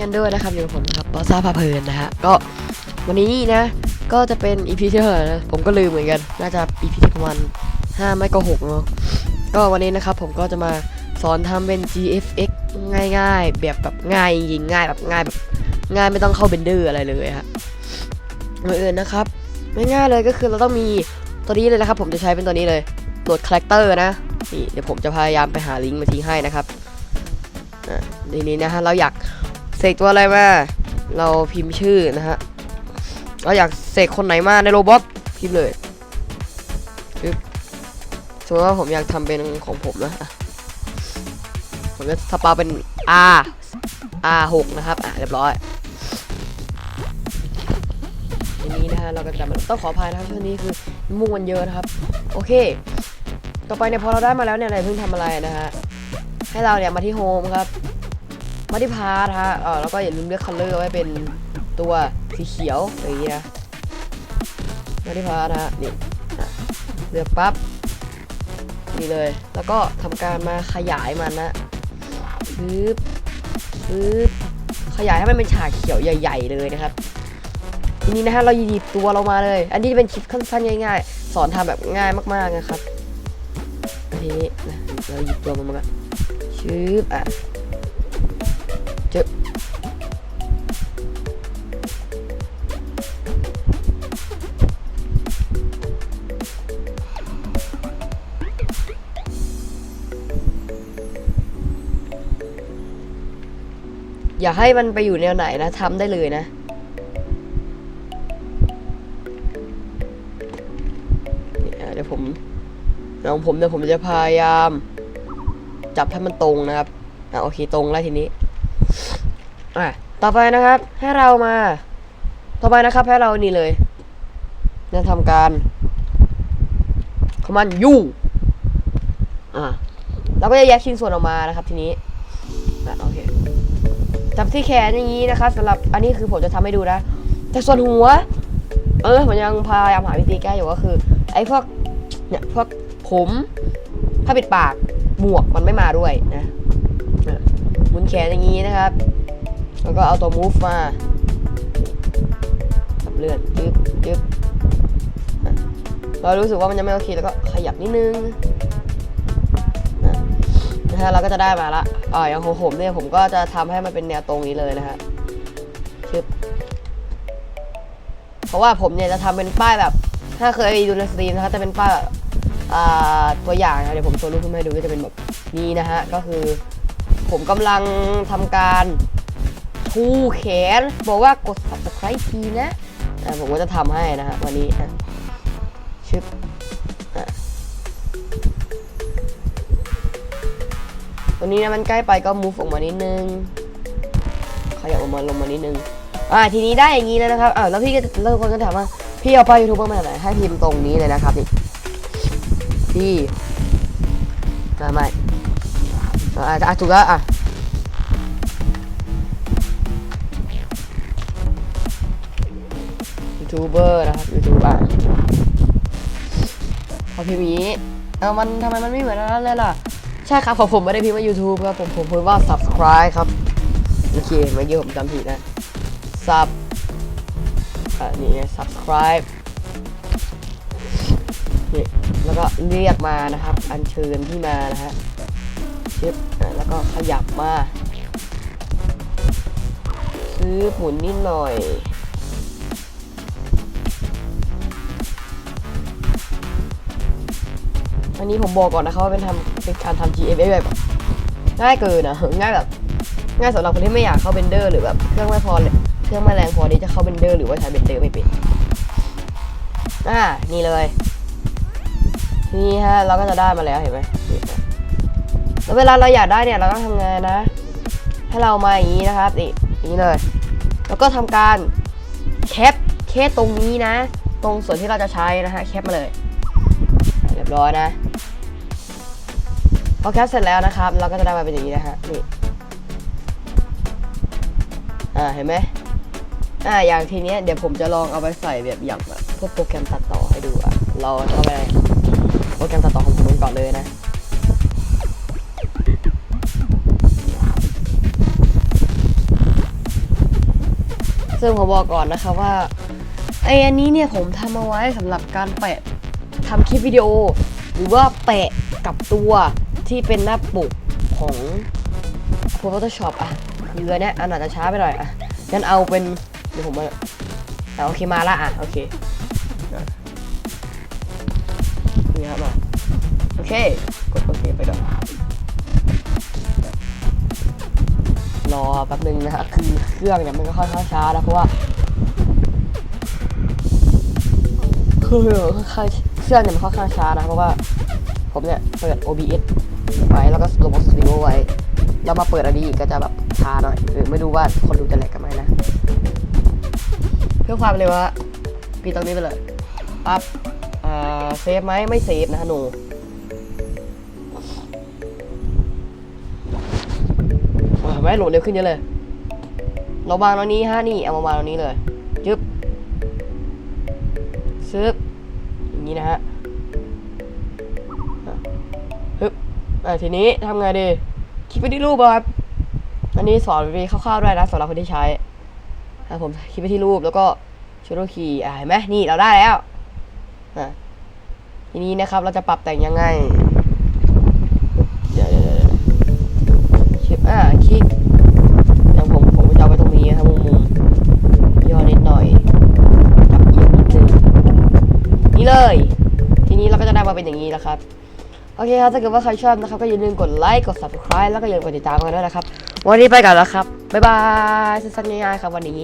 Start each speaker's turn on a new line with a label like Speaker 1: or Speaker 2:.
Speaker 1: กันด้วยนะครับอยู่กับผมนะครับบอสซ่าพาเพลินนะฮะก็วันนี้นะ ก็จะเป็น EP ที่เท่าไหร่นะผมก็ลืมเหมือนกัน น่าจะ EP ที่ประมาณ5ไม่ก็6เนาะก็วันนี้นะครับผมก็จะมาสอนทำเป็น GFX ง่ายๆ แบบแบบง่ายจริงง่ายแบบง่ายแบบง่ายไม่ต้องเข้าเบนเดอร์อะไรเลยฮะก่อนอื่นนะครับง่ายๆเลยก็คือเราต้องมีตัวนี้เลยนะครับ ผมจะใช้เป็นตัวนี้เลยโหลดคาแรคเตอร์นะนี่เดี๋ยวผมจะพยายามไปหาลิงก์มาทิ้งให้นะครับอะทีนี้นะฮะเราอยาก เสกตัวอะไรมา เราพิมพ์ชื่อนะฮะ เราอยากเสกคนไหนมาในโรบอทพิมพ์เลยสมมติว่าผมอยากทำเป็นของผมนะอะผมจะสปาเป็น R R 6 นะครับอะเรียบร้อยทีนี้นะฮะเราก็จะต้องขออภัยนะครับช่วงนี้คือมุ่งมันเยอะนะครับ โอเค ต่อไปเนี่ยพอเราได้มาแล้วเนี่ยอะไรเพิ่งทำอะไรนะฮะ ให้เราเนี่ยมาที่โฮมครับ มาที่พาร์ทฮะเออแล้วก็อย่าลืมเลือกคัลเลอร์ไว้เป็นตัวสีเขียวอย่างนี้นะมาที่พาร์ทฮะนี่เลือกปั๊บนี่เลย แล้วก็ทำการมาขยายมันนะปึ๊บปึ๊บขยายให้มันเป็นฉากเขียวใหญ่ ๆ เลยนะครับทีนี้นะฮะเราหยิบตัวเรามาเลย อันนี้จะเป็นคลิปสั้นๆง่าย ๆ สอนทำแบบง่ายมากๆนะครับอันนี้นะเราหยิบตัวมันมาก่อนชืบอะ จออย่าให้มันไปอยู่แนวไหนนะทำได้เลยนะนี่อะเดี๋ยวผมของผมเดี๋ยวผมจะพยายาม จับให้มันตรงนะครับอะโอเคตรงแล้วทีนี้ อะต่อไปนะครับให้เรามา ต่อไปนะครับให้เรานี่เลยจะทำการคอมมานด์ยูอะเราก็จะแยกชิ้นส่วนออกมานะครับ ทีนี้อะโอเคจับที่แขนอย่างนี้นะครับสำหรับอันนี้คือผมจะทำให้ดูนะแต่ส่วนหัว เออผมยังพยายามหาวิธีแก้อยู่ก็คือ ไอ้พวกเนี่ยพวกผมผ้าปิดปากหมวกมันไม่มาด้วยนะอะหมุนแขนอย่างนี้นะครับ แล้วก็เอาตัว move มาขับเลื่อนจึ๊บจึ๊บอะเรารู้สึกว่ามันยังไม่โอเคแล้วก็ขยับนิดนึงนะฮะเราก็จะได้มาละอ่าอย่างของผมเนี่ยผมก็จะทำให้มันเป็นแนวตรงนี้เลยนะฮะชึบเพราะว่าผมเนี่ยจะทำเป็นป้ายแบบ ถ้าเคยดูในสตรีมนะครับจะเป็นป้ายแบบอ่าตัวอย่างนะเดี๋ยวผมโชว์รูปขึ้นมาให้ดูก็จะเป็นแบบนี้นะฮะก็คือ ผมกำลังทำการ ทูแขน บอกว่ากด subscribe ทีนะอ่ผมก็จะทำให้นะฮะวันนี้อะชึบตัวนี้นะมันใกล้ไปก็ move ออกมานิดนึงขยับออกมาลงมานิดนึงอ่าทีนี้ได้อย่างนี้แล้วนะครับอ่าแล้วพี่ก็แล้วคนก็ถามว่าพี่เอาไปยูทูบเบอร์มาจากไหนให้พิมพ์ตรงนี้เลยนะครับนี่พี่อ่ไม่อ่าถูกแล้วอะ ยูทูบเบอร์นะครับยูทูบอะพอพิมพ์อย่างนี้เออมันทำไมมันไม่เหมือนนั้นเลยล่ะ ใช่ครับของผมไม่ได้พิมพ์ว่า YouTube ครับ ผมผมพิมพ์ว่า subscribe ครับ โอเคเมื่อกี้ผมจำผิดนะ sub อ่านี่ไง subscribe นี่แล้วก็เรียกมานะครับ อัญเชิญที่มานะฮะชิปแล้วก็ขยับมาซื้อหมุนนิดหน่อย อันนี้ผมบอกก่อนนะครับว่าเป็นทำเป็นการทำ GFX แบบง่ายเกินนะง่ายแบบง่ายสำหรับคนที่ไม่อยากเข้าเบนเดอร์หรือแบบเครื่องไม่พอเลยเครื่องไม่แรงพอที่จะเข้าเบนเดอร์หรือว่าใช้เบนเดอร์ไม่เป็นอ่านี่เลยนี่ฮะเราก็จะได้มาแล้วเห็นไหมแล้วเวลาเราอยากได้เนี่ยเราต้องทำไงนะ ให้เรามาอย่างนี้นะครับนี่อย่างนี้เลย แล้วก็ทำการแคปแค่ตรงนี้นะ ตรงส่วนที่เราจะใช้นะฮะแคปมาเลย เรียบร้อยนะ พอแคปเสร็จแล้วนะครับ เราก็จะได้มาเป็นอย่างนี้นะฮะนี่อ่าเห็นไหมอ่าอย่างทีเนี้ยเดี๋ยวผมจะลองเอาไปใส่แบบอย่างแบบพวกโปรแกรมตัดต่อให้ดูอะเราเข้าไปโปรแกรมตัดต่อของผมก่อนเลยนะซึ่งผมบอกก่อนนะคะว่าไออันนี้เนี่ยผมทำเอาไว้สำหรับการแปะทำคลิปวิดีโอ หรือว่าแปะกับตัว ที่เป็นหน้าปกของ Photoshop อะเรือเนี่ยอันอาจจะช้าไปหน่อยอะงั้นเอาเป็นเดี๋ยวผมมาอะโอเคมาละอะโอเคนี่ครับมาโอเคกดโอเคไปก่อนรอแป๊บนึงนะฮะคือเครื่องเนี่ยมันก็ค่อนข้างช้านะเพราะว่าคือค่อนข้างเครื่องเนี่ยมันค่อนข้างช้านะเพราะว่าผมเนี่ยเปิด OBS ไว้แล้วก็ Roblox Studio ไว้แล้วมาเปิดอันนี้อีกก็จะแบบช้าหน่อยหรือไม่รู้ว่าคนดูจะแหลกกันไหมนะ เพื่อความเร็วอะปีตรงนี้ไปเลยปั๊บอ่าเซฟไหมไม่เซฟนะฮะหนูอ่าไม่โหลดเร็วขึ้นเยอะเลย เราวางตรงนี้ฮะนี่เอามาวางตรงนี้เลยจึ๊บซึบอย่างนี้นะฮะ อ่าทีนี้ทำไงดี คลิปไปที่รูปอะครับ อันนี้สอนไปคร่าวๆด้วยนะสำหรับคนที่ใช้อะผมคลิปไปที่รูปแล้วก็ชูโรคีอะเห็นไหมนี่เราได้แล้วอะทีนี้นะครับเราจะปรับแต่งยังไงเดี๋ยวเดี๋ยวเดี๋ยวคลิปอะคลิกอย่างผมผมจะเอาไปตรงนี้นะครับมุมมุมย่อนิดหน่อยจับเอียงนิดนึงนี่เลย ทีนี้เราก็จะได้มาเป็นอย่างนี้แล้วครับ โอเคครับถ้าเกิดว่าใครชอบนะครับก็อย่าลืมกดไลค์กด subscribe แล้วก็อย่าลืมกดติดตามกันด้วยนะครับ วันนี้ไปก่อนแล้วครับบ๊ายบายสั้นๆง่ายๆครับวันนี้